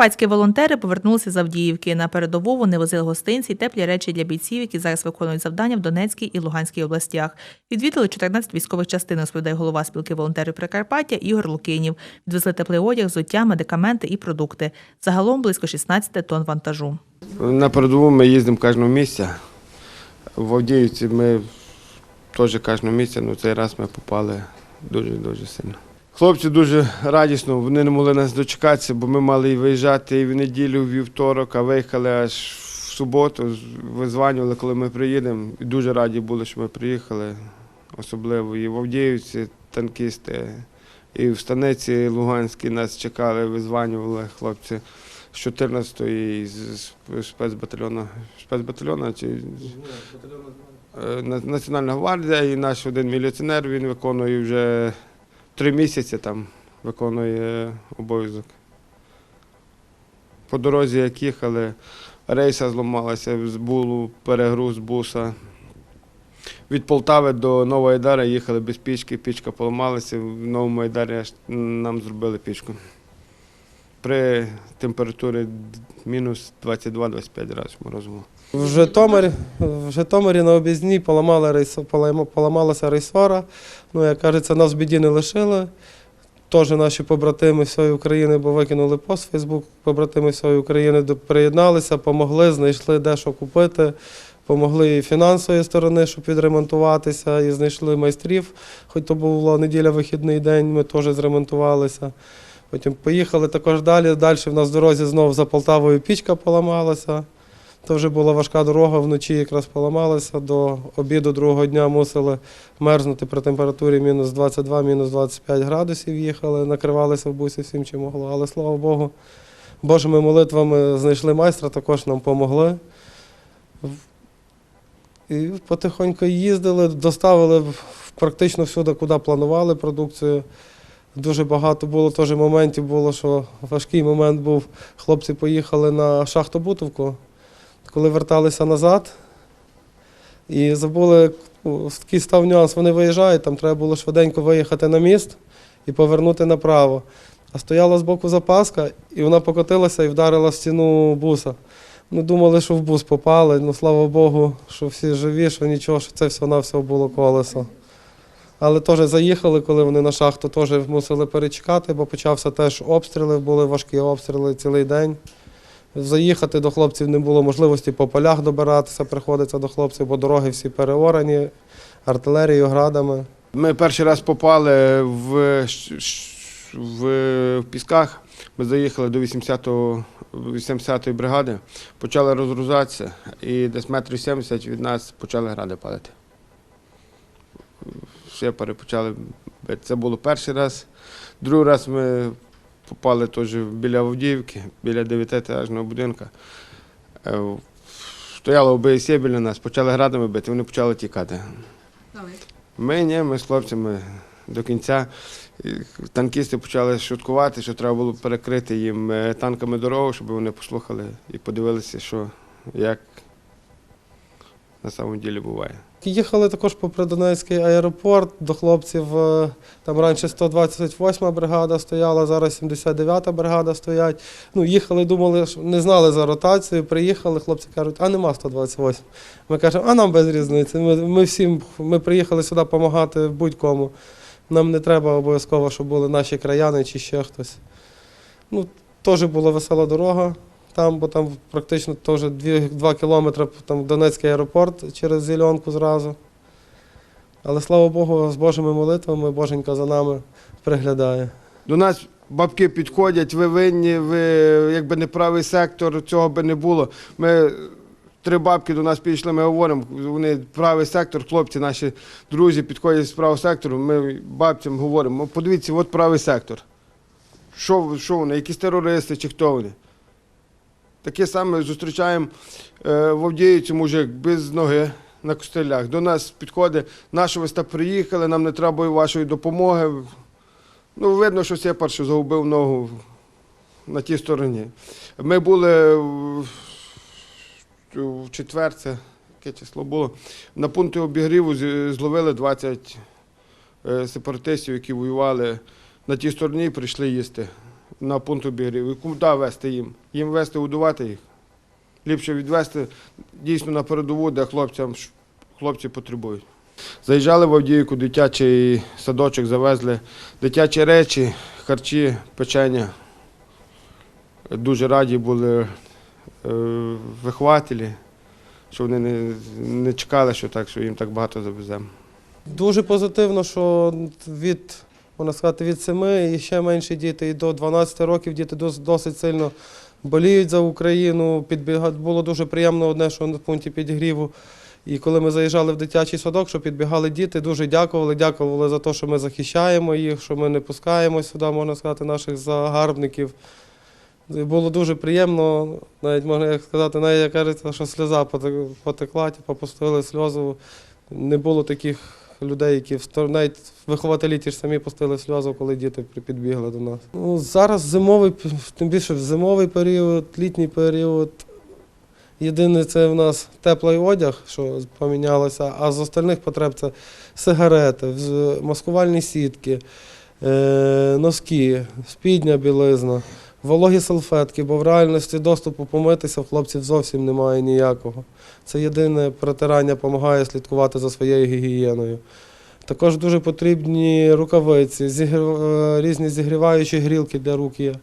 Прикарпатські волонтери повернулися з Авдіївки. На передову вони возили гостинці й теплі речі для бійців, які зараз виконують завдання в Донецькій і Луганській областях. Відвідали 14 військових частин, розповідає голова спілки волонтерів Прикарпаття Ігор Лукинів. Відвезли теплий одяг, взуття, медикаменти і продукти. Загалом близько 16 тонн вантажу. На передову ми їздимо кожного місця. В Авдіївці ми теж кожного місця, але цей раз ми попали дуже-дуже сильно. Хлопці дуже радісно, вони не могли нас дочекатися, бо ми мали і виїжджати і в неділю, і в вівторок, а виїхали аж в суботу. Визванювали, коли ми приїдемо. І дуже раді були, що ми приїхали. Особливо і в Авдіївці танкісти, і в станиці Луганській нас чекали, визванювали хлопці з 14-ї з спецбатальйону, спецбатальйону чи Е, Національна гвардія і наш один міліціонер, він виконує вже три місяці там, виконує обов'язок. По дорозі, як їхали, рейса зламалася, з булу, перегруз буса. Від Полтави до Нової Айдара їхали без пічки, пічка поламалася, в Новому Айдарі нам зробили пічку. При температурі мінус 22-25 разів морозу. В Житомирі, в Житомирі на рейс, поламалася рейсора. Ну, як кажеться, нас в біді не лишили. Теж наші побратими всієї України, бо викинули пост Фейсбук, побратими всієї України приєдналися, помогли, знайшли де що купити, помогли і фінансової сторони, щоб відремонтуватися, і знайшли майстрів. Хоч то була неділя вихідний день, ми теж зремонтувалися. Потім поїхали також далі. Далі в нас в дорозі знову за Полтавою пічка поламалася. То вже була важка дорога, вночі якраз поламалася. До обіду другого дня мусили мерзнути при температурі мінус 22, мінус 25 градусів їхали, накривалися в бусі всім, чим могло. Але слава Богу, Божими молитвами знайшли майстра, також нам допомогли. І потихоньку їздили, доставили практично всюди, куди планували продукцію. Дуже багато було теж моментів, було, що важкий момент був. Хлопці поїхали на шахту Бутовку, коли верталися назад і забули, ну, такий став нюанс, вони виїжджають, там треба було швиденько виїхати на міст і повернути направо. А стояла збоку запаска, і вона покотилася і вдарила в стіну буса. Ну, думали, що в бус попали. Ну, слава Богу, що всі живі, що нічого, що це все на все було колесо. Але теж заїхали, коли вони на шахту, теж мусили перечекати, бо почався теж обстріли, були важкі обстріли цілий день. Заїхати до хлопців не було можливості по полях добиратися, приходиться до хлопців, бо дороги всі переорані, артилерією, градами. Ми перший раз попали в, в, Пісках. Ми заїхали до 80-го 80-ї бригади, почали розгрузатися, і десь метрів 70 від нас почали гради падати. Шепари почали бити. Це було перший раз. Другий раз ми попали теж біля Авдіївки, біля 9-етажного будинку. Е, Стояло ОБСЄ біля нас, почали градами бити, вони почали тікати. Ми ні, ми з хлопцями до кінця. Танкісти почали шуткувати, що треба було перекрити їм е, танками дорогу, щоб вони послухали і подивилися, що як на самом ділі буває. Їхали також по Придонецький аеропорт до хлопців. е, Там раніше 128 бригада стояла, зараз 79-та бригада стоять. Ну, їхали, думали, не знали за ротацію. Приїхали, хлопці кажуть, а нема 128. Ми кажемо, а нам без різниці. Ми, ми всім ми приїхали сюди допомагати будь-кому. Нам не треба обов'язково, щоб були наші краяни чи ще хтось. Ну, теж була весела дорога. Там, бо там практично теж 2 кілометри там Донецький аеропорт через Зеленку зразу. Але слава Богу, з Божими молитвами Боженька за нами приглядає. До нас бабки підходять, ви винні, ви якби не правий сектор, цього би не було. Ми три бабки до нас підійшли, ми говоримо, вони правий сектор, хлопці, наші друзі підходять з правого сектору. Ми бабцям говоримо, подивіться, от правий сектор. Що, що вони, якісь терористи чи хто вони? Таке саме зустрічаємо е, в Авдіївці мужик без ноги на костелях. До нас підходить, наші ви так приїхали, нам не треба вашої допомоги. Ну, видно, що Сепар що загубив ногу на тій стороні. Ми були в, четвер, яке число було. На пункті обігріву зловили 20 е, сепаратистів, які воювали на тій стороні і прийшли їсти на пункт обігріву. І Куди вести їм? Їм вести, годувати їх. Ліпше відвести дійсно на передову, де хлопцям хлопці потребують. Заїжджали в Авдіївку, дитячий садочок, завезли дитячі речі, харчі, печення. Дуже раді були е, вихователі, що вони не, не чекали, що так, що їм так багато завеземо. Дуже позитивно, що від, можна сказати, від 7 і ще менші діти, і до 12 років діти досить сильно боліють за Україну. Було дуже приємно одне, що на пункті підігріву. І коли ми заїжджали в дитячий садок, що підбігали діти, дуже дякували. Дякували за те, що ми захищаємо їх, що ми не пускаємо сюди, можна сказати, наших загарбників. Було дуже приємно, навіть можна як сказати, навіть як кажеться, що сльоза поте- потекла, типу, пустили сльозу. Не було таких людей, які в стор- навіть вихователі ті ж самі пустили сльозу, коли діти підбігли до нас. Ну, зараз зимовий, тим більше зимовий період, літній період. Єдине, це в нас теплий одяг, що помінялося, а з остальних потреб це сигарети, маскувальні сітки, е, носки, спідня білизна, вологі салфетки, бо в реальності доступу помитися в хлопців зовсім немає ніякого. Це єдине протирання допомагає слідкувати за своєю гігієною. Також дуже потрібні рукавиці, е, різні зігріваючі грілки для рук є.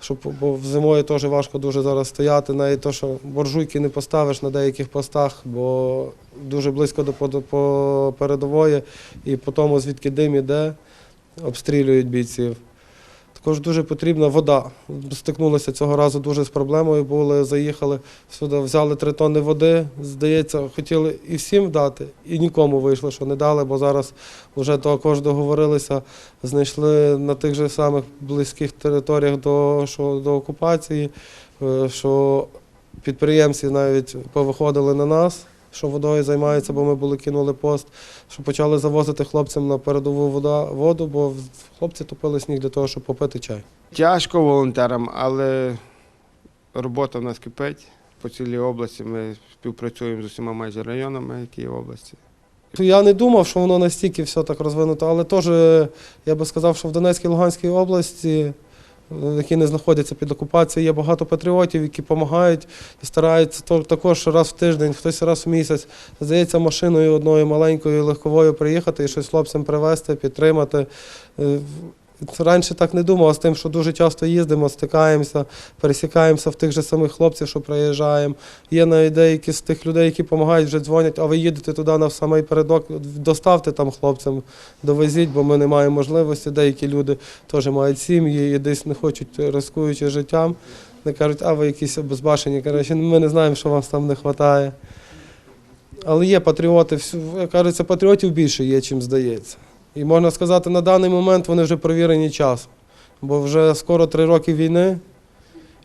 Щоб, бо зимою теж важко дуже зараз стояти, навіть то, що боржуйки не поставиш на деяких постах, бо дуже близько до передової, і по тому, звідки дим іде, обстрілюють бійців. Також дуже потрібна вода. Стикнулися цього разу дуже з проблемою. Були, заїхали сюди, взяли три тонни води. Здається, хотіли і всім дати, і нікому вийшло, що не дали, бо зараз вже також договорилися, знайшли на тих же самих близьких територіях до, що, до окупації, е, що підприємці навіть повиходили на нас. Що водою займаються, бо ми були кинули пост, що почали завозити хлопцям на передову вода, воду, бо хлопці топили сніг для того, щоб попити чай. Тяжко волонтерам, але робота в нас кипить. По цілій області ми співпрацюємо з усіма майже районами, які є в області. Я не думав, що воно настільки все так розвинуто, але теж я би сказав, що в Донецькій Луганській області, які не знаходяться під окупацією, є багато патріотів, які допомагають і стараються також раз в тиждень, хтось раз в місяць, здається, машиною одною маленькою легковою приїхати і щось хлопцям привезти, підтримати. Раніше так не думав, а з тим, що дуже часто їздимо, стикаємося, пересікаємося в тих же самих хлопців, що приїжджаємо. Є навіть деякі з тих людей, які допомагають, вже дзвонять, а ви їдете туди на самий передок, доставте там хлопцям, довезіть, бо ми не маємо можливості. Деякі люди теж мають сім'ї і десь не хочуть, ризикуючи життям. Не кажуть, а ви якісь обезбашені. Коротше, ми не знаємо, що вас там не вистачає. Але є патріоти, кажеться, патріотів більше є, чим здається. І можна сказати, на даний момент вони вже провірені часом. Бо вже скоро три роки війни.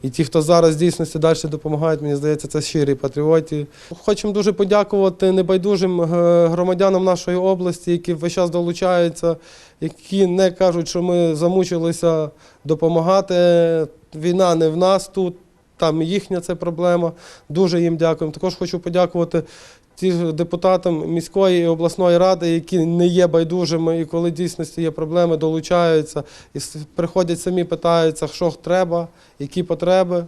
І ті, хто зараз дійсності далі допомагають, мені здається, це щирі патріоти. Хочемо дуже подякувати небайдужим е, громадянам нашої області, які весь час долучаються, які не кажуть, що ми замучилися допомагати. Війна не в нас тут, там їхня це проблема. Дуже їм дякуємо. Також хочу подякувати ті ж депутатам міської і обласної ради, які не є байдужими, і коли дійсності є проблеми, долучаються і приходять самі, питаються, що треба, які потреби.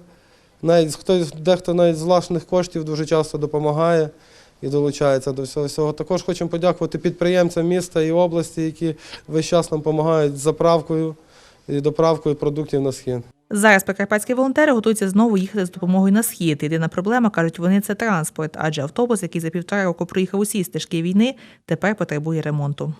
Навіть хтось, дехто навіть з власних коштів дуже часто допомагає і долучається до всього всього. Також хочемо подякувати підприємцям міста і області, які весь час нам допомагають з заправкою і доправкою продуктів на схід. Зараз прикарпатські волонтери готуються знову їхати з допомогою на схід. Єдина проблема, кажуть вони, це транспорт, адже автобус, який за півтора року проїхав усі стежки війни, тепер потребує ремонту.